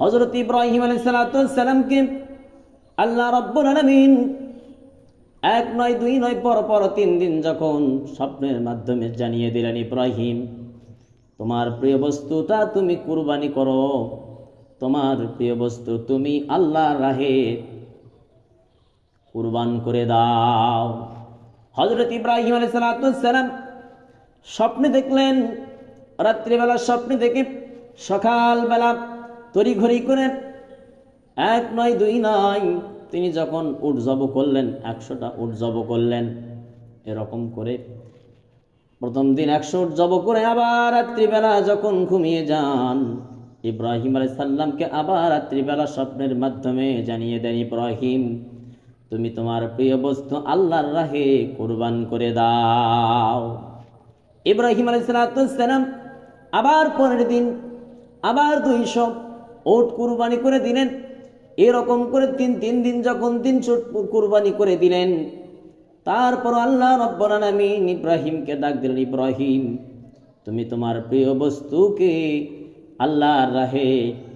হজরত ইব্রাহিম আলাইসালামকে আল্লাহ রব্বুল আলমিন এক নয়, দুই নয়, পর পর তিন দিন যখন স্বপ্নের মাধ্যমে জানিয়ে দিলেন, ইব্রাহিম, তোমার প্রিয় বস্তুটা তুমি কুরবানি করো। তোমার প্রিয় বস্তু তুমি আল্লাহ রাহে কুরবান করে দাও। হজরত ইব্রাহিম আলাইসালাম স্বপ্নে দেখলেন রাত্রিবেলা স্বপ্নে দেখে সকালবেলা তড়িঘড়ি করে এক নয়, দুই নয়, তিনি যখন উৎজব করলেন, একশোটা উৎজব করলেন, এরকম করে প্রথম দিন একশো উৎজব করে আবার রাত্রিবেলা যখন ঘুমিয়ে যান, ইব্রাহিম আলাই সাল্লামকে আবার রাত্রিবেলা স্বপ্নের মাধ্যমে জানিয়ে দেন, ইব্রাহিম, তুমি তোমার প্রিয় বস্তু আল্লাহর রাহে কোরবান করে দাও। ইব্রাহিম আলাইসালাম আবার পরের দিন আবার দুইশো ওট কুরবানি করে দিলেন। এরকম করে তিন তিন দিন যখন তিনশো কুরবানি করে দিলেন, তারপর আল্লাহ রব্বুল আলামিন ইব্রাহিমকে ডাক দিলেন, ইব্রাহিম, তুমি তোমার প্রিয় বস্তুকে আল্লাহর রাহে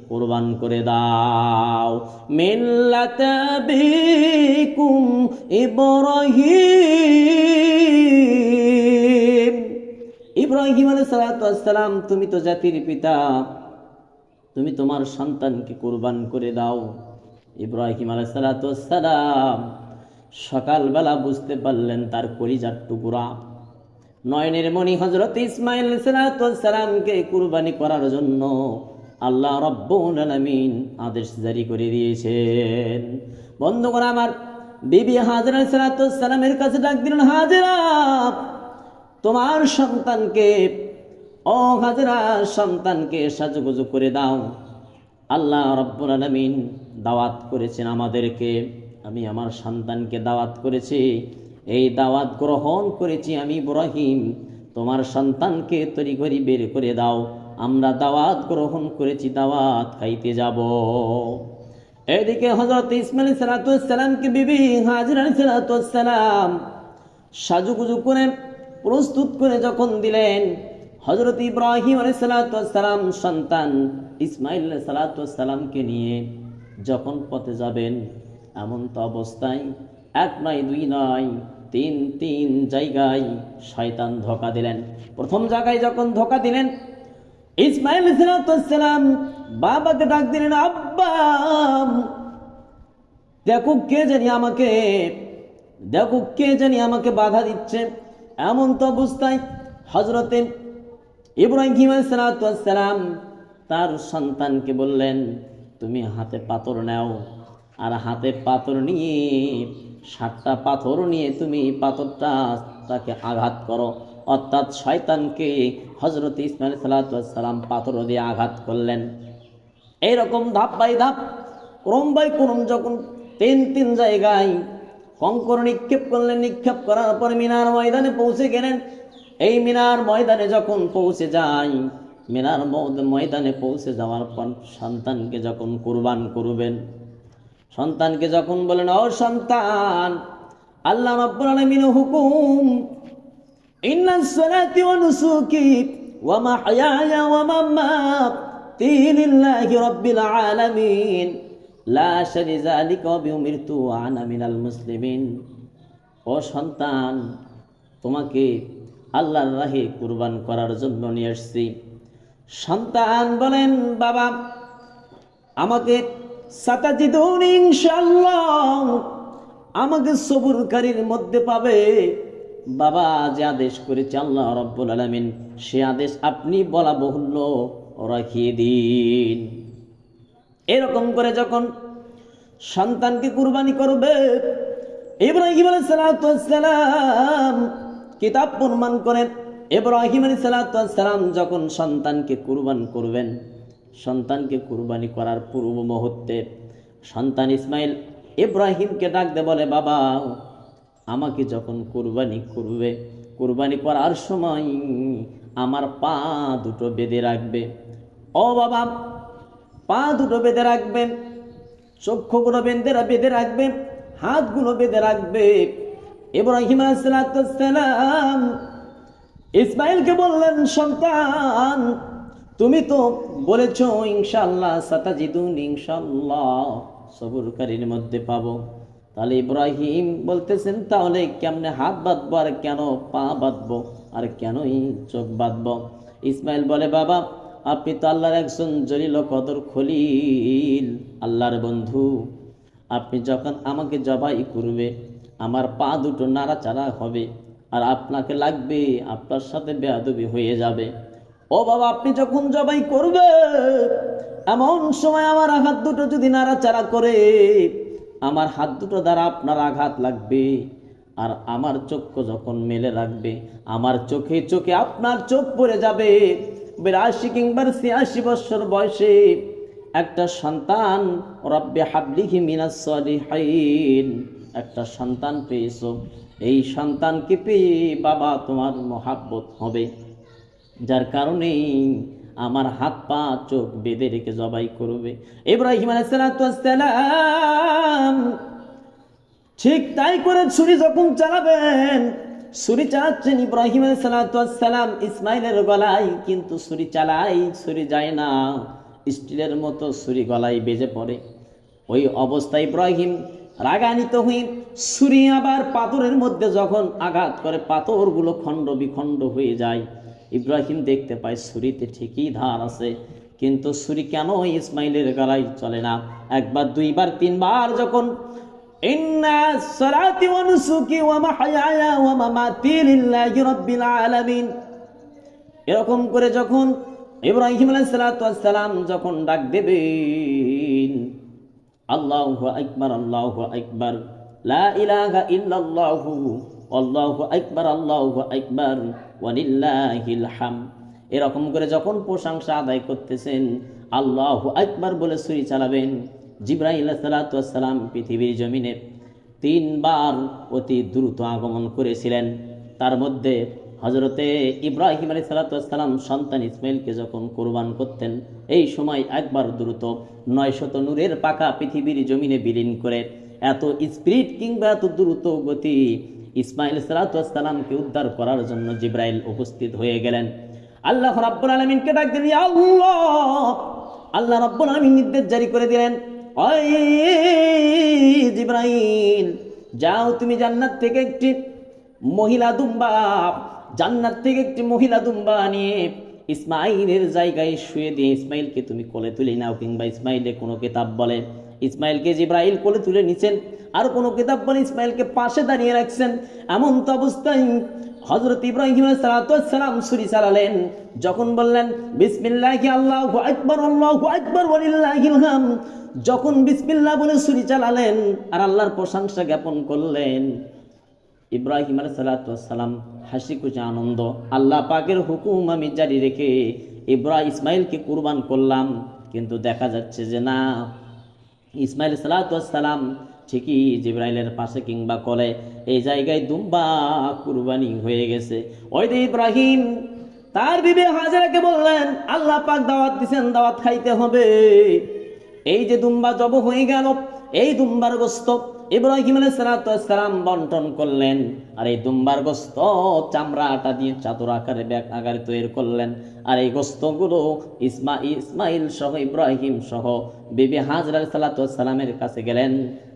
কোরবান করে দাও। মিল্লাতাবিকুম ইব্রাহিম। ইব্রাহিম আলাইসালাম তুমি তো জাতির পিতা। তুমি তোমার সন্তানকে কোরবান করে দাও। ইব্রাহিম আলাইসালাম সকালবেলা বুঝতে পারলেন তার কলিজার টুকুরা। নয়নের মণি হজরত ইসমাইল সালামকে কুরবানি করার জন্য আল্লাহ রব্বুল আদেশ জারি করে দিয়েছেন। বন্ধুগণ আমার বিবি হাজরা সালামের কাছে ডাক দিলেন, হাজরা, তোমার সন্তানকে ও হাজরা, সন্তানকে সাজুগুজু করে দাও। আল্লাহ রব্বুল আলামিন দাওয়াত করেছেন আমাদেরকে। আমি আমার সন্তানকে দাওয়াত করেছি। এই দাওয়াত গ্রহণ করেছি আমি ইব্রাহিম। তোমার সন্তানকে তরি করি বের করে দাও। আমরা দাওয়াত গ্রহণ করেছি, দাওয়াত খাইতে যাব। এদিকে হজরত ইসমাইল সালাতামকে বিবি হাজির সালাতাম সাজুগুজু করে প্রস্তুত করে যখন দিলেন হজরত ইব্রাহিম আলী সালাতাম সন্তান ইসমাইল সালাতামকে নিয়ে যখন পথে যাবেন, এমন তো অবস্থায় এক নয়, দুই নয়, তিন তিন জায়গায় শয়তান ধোকা দিলেন। প্রথম জায়গায় যখন ধোকা দিলেন ইসমাইল সালাম বাবাকে ডাক দিলেন, আব্বা, দেখো কে জানি আমাকে, দেখো কে জানি আমাকে বাধা দিচ্ছে। এমন তো অবস্থায় হজরতে ইব্রাহিম সালাম তার সন্তানকে বললেন, তুমি হাতে পাথর নাও আর হাতে পাথর নিয়ে, সাতটা পাথর নিয়ে তুমি পাথরটা তাকে আঘাত করো। অর্থাৎ শয়তানকে হজরত ইসমাইল সালাম পাথর দিয়ে আঘাত করলেন। এইরকম ধাপ বাই ধাপ, ক্রম বাই ক্রম যখন তিন তিন জায়গায় কঙ্কর নিক্ষেপ করলেন, নিক্ষেপ করার পর মিনার ময়দানে পৌঁছে গেলেন এই মিনার ময়দানে যখন পৌঁছে যায় মিনার ময়দানে পৌঁছে যাওয়ার পর সন্তানকে যখন কুরবান করবেন, সন্তানকে যখন বলেন, ও সন্তান, আল্লাহ রব্বুল আলামিন হুকুম, ইন্না সালাতি ওয়া নুসুকি ওয়া মাহইয়ায়া ওয়া মামাতি লিল্লাহি রাব্বিল আলামিন, লা শারিকা লিকা ওয়া বিউমিরতু আনা মিনাল মুসলিমিন। ও সন্তান, তোমাকে আল্লাহর রাহে কুরবান করার জন্য নিয়ে এসেছি। সন্তান বলেন, বাবা, আমাকে সাতাজিদুন ইনশাআল্লাহ। আমাকে সবুরকারীর মধ্যে পাবে। বাবা, যে আদেশ করেছে আল্লাহ রব্বুল আলামিন, সে আদেশ আপনি বলা বহুল্য রাখিয়ে দিন। এরকম করে যখন সন্তানকে কুরবানি করবে, ইব্রাহিম সালাম কিতাব প্রমাণ করেন, ইব্রাহিম আলাইহিস সালাম যখন সন্তানকে কুরবান করবেন, সন্তানকে কুরবানি করার পূর্ব মুহূর্তে সন্তান ইসমাইল ইব্রাহিমকে ডাকতে বলে, বাবা, আমাকে যখন কুরবানি করবে, কুরবানি করার সময় আমার পা দুটো বেঁধে রাখবে। ও বাবা, পা দুটো বেঁধে রাখবেন, চক্ষুগুলো বেঁধে বেঁধে রাখবে হাতগুলো বেঁধে রাখবে ইব্রাহিম আলাইসালাম ইসমাইলকে বললেন, সন্তান, তুমি তো বলেছ ইনশাল্লাহ সাতাজিদুন ইনশাল্লাহ সবুরকারীর মধ্যে পাবো। তাহলে ইব্রাহিম বলতেছেন, তাহলে কেমনে হাত বাঁধবো আর কেন পা বাঁধবো আর কেনই চোখ বাঁধবো? ইসমাইল বলে, বাবা, আপনি তো আল্লাহর একজন জলিল কদর খলিল, আল্লাহর বন্ধু। আপনি যখন আমাকে জবাই করবে আমার পা দুটো নাড়াচাড়া হবে আর আপনাকে লাগবে আপনার সাথে বেয়াদবি হয়ে যাবে। ও বাবা, আপনি যখন জবাই করবে এমন সময় আমার হাত দুটো যদি নাড়াচাড়া করে, আমার হাত দুটো দ্বারা আপনার আঘাত লাগবে আর আমার চক্ষু যখন মেলে রাখবে, আমার চোখে চোখে আপনার চোখ পড়ে যাবে। বিরাশি কিংবা ছিয়াশি বছর বয়সে একটা সন্তান, রব্বে হাবলিহি মিনাস সলিহাইন একটা সন্তান পেয়েছ, এই সন্তানকে পেয়ে বাবা তোমার মহাব্বত হবে। যার কারণে আমার হাত পা চোখ বেঁধে রেখে জবাই করবে। ইব্রাহিম আলাইসালাম ঠিক তাই করে ছুরি যখন চালাবেন, ছুরি চালাচ্ছেন ইব্রাহিম আলাইসালাম ইসমাইলের গলায় কিন্তু ছুরি চালাই, ছুরি যায় না। স্টিলের মতো ছুরি গলায় বেজে পড়ে। ওই অবস্থায় ইব্রাহিম রাগান্বিত হয়ে ছুরি আবার পাথরের মধ্যে যখন আঘাত করে, পাথরগুলো খণ্ড বিখণ্ড হয়ে যায়। ইব্রাহিম দেখতে পায় ছুরিতে ঠিকই ধার আছে, কিন্তু ছুরি কেন ইসমাইলের গলায় চলে না? একবার, দুইবার, তিনবার যখন এরকম করে যখন ইব্রাহিম আলাইহিস সালাম যখন ডাক দেবেন আল্লাহু আকবার আল্লাহু আকবার। লা ইলাহা ইল্লাল্লাহু, আল্লাহু আকবার আল্লাহু আকবার। ওয়ালিল্লাহিল হাম। এরকম করে যখন প্রশংসা আদায় করতেছেন, আল্লাহু আকবার বলে সুরি চালাবেন। জিব্রাইল সালাম পৃথিবীর জমিনে তিনবার অতি দ্রুত আগমন করেছিলেন। তার মধ্যে হজরতে ইব্রাহিম আলী সালাতাম সন্তান ইসমাইলকে যখন কোরবান করতেন, এই সময় একবার দ্রুত নয়শত নূরের পাকা পৃথিবীর জমিনে বিলীন করে এত স্পিরিট কিংবা এত দ্রুত গতি ইসমাইল সালাতামকে উদ্ধার করার জন্য জিব্রাইল উপস্থিত হয়ে গেলেন। আল্লাহ রাব্বুল আলমিনকে ডাক দিলেন আল্লাহ! আল্লাহ রাব্বুল আলমিন নির্দেশ জারি করে দিলেন জিব্রাইল, যাও তুমি জান্নাত থেকে একটি মহিলা দুম্বা, জান্নাত থেকে একটি মহিলা দুম্বা নিয়ে ইসমাইলের জায়গায় শুয়ে দিয়ে ইসমাইলকে তুমি কোলে তুলে নাও, কিংবা ইসমাইলে কোনো কিতাব বলে। ইসমাইলকে জিব্রাইল কোলে তুলে নিছেন, আর কোনো কিতাব বলে ইসমাইলকে পাশে দাঁড়িয়ে রাখছেন। এমন তো অবস্থায় হজরত ইব্রাহিম সালাম সুরি চালালেন, যখন বললেন, বিসমিল্লাহ আল্লাহ আকবর আল্লাহ আকবর যখন বিসমিল্লাহ বলে সুরি চালালেন, আর আল্লাহর প্রশংসা জ্ঞাপন করলেন। ইব্রাহিম সালাম হাসি খুশি আনন্দ। আল্লাহ পাকের হুকুম আমি জারি রেখে ইব্রাহিম ইসমাইলকে কুরবান করলাম, কিন্তু দেখা যাচ্ছে যে না, ইসমাইল সালাম ঠিকই জিব্রাইলের পাশে কিংবা কলে এই জায়গায় দুম্বা কুরবানি হয়ে গেছে। ওই ইব্রাহিম, তার বিবে হাজারাকে বললেন, আল্লাহ পাক দাওয়াত দিছেন, দাওয়াত খাইতে হবে। এই যে দুম্বা জব হয়ে গেল, এই দুম্বার গোস্ত ইব্রাহিম সালাম বন্টন করলেন। আর এই দুম্বার গোস্ত চামড়াটা দিয়ে চাদর আকারে, ব্যাগ আকারে তৈরি করলেন। আর এই গোস্তগুলো ইসমা ইসমাইল সহ, ইব্রাহিম সহ বিবি হাজরা সালাতামের কাছে গেলেন।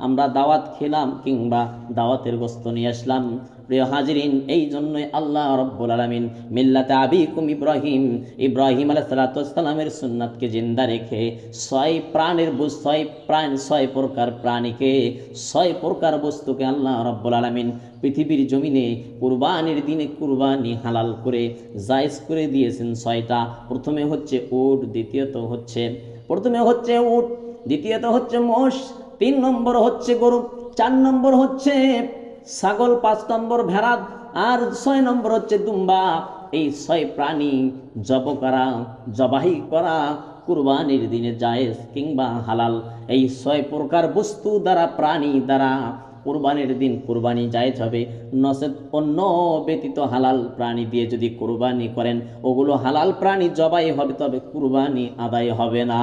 আমরা দাওয়াত খেলাম কিংবা দাওয়াতের গোস্ত নিয়ে আসলাম। প্রিয় হাজিরিন, এই জন্যই আল্লাহ রব্বুল আলমিন মিল্লাতে আবিকুম ইব্রাহিম ইব্রাহিম আলাহ সালাতামের সুন্নাতকে জিন্দা রেখে ছয় প্রাণের বু- ছয় প্রাণ, ছয় প্রকার প্রাণীকে, ছয় প্রকার বস্তুকে আল্লাহ রব্বুল আলমিন পৃথিবীর জমিনে কুরবানির দিনে কুরবানি হালাল করে জায়েজ করে দিয়েছেন ছয়টা। প্রথমে হচ্ছে উট, দ্বিতীয়ত হচ্ছে, প্রথমে হচ্ছে উট, দ্বিতীয়ত হচ্ছে মোষ, তিন নম্বর হচ্ছে গরু, চার নম্বর হচ্ছে ছাগল পাঁচ নম্বর ভেড়া আর ছয় নম্বর হচ্ছে দুম্বা। এই ছয় প্রাণী জব করা জবাহি করা কুরবানির দিনে জায়েজ কিংবা হালাল। এই ছয় প্রকার বস্তু দ্বারা, প্রাণী দ্বারা কোরবানির দিন কোরবানি জায়েজ হবে। নচেত অন্য ব্যতীত হালাল প্রাণী দিয়ে যদি কোরবানি করেন, ওগুলো হালাল প্রাণী জবাই হবে, তবে কুরবানি আদায় হবে না।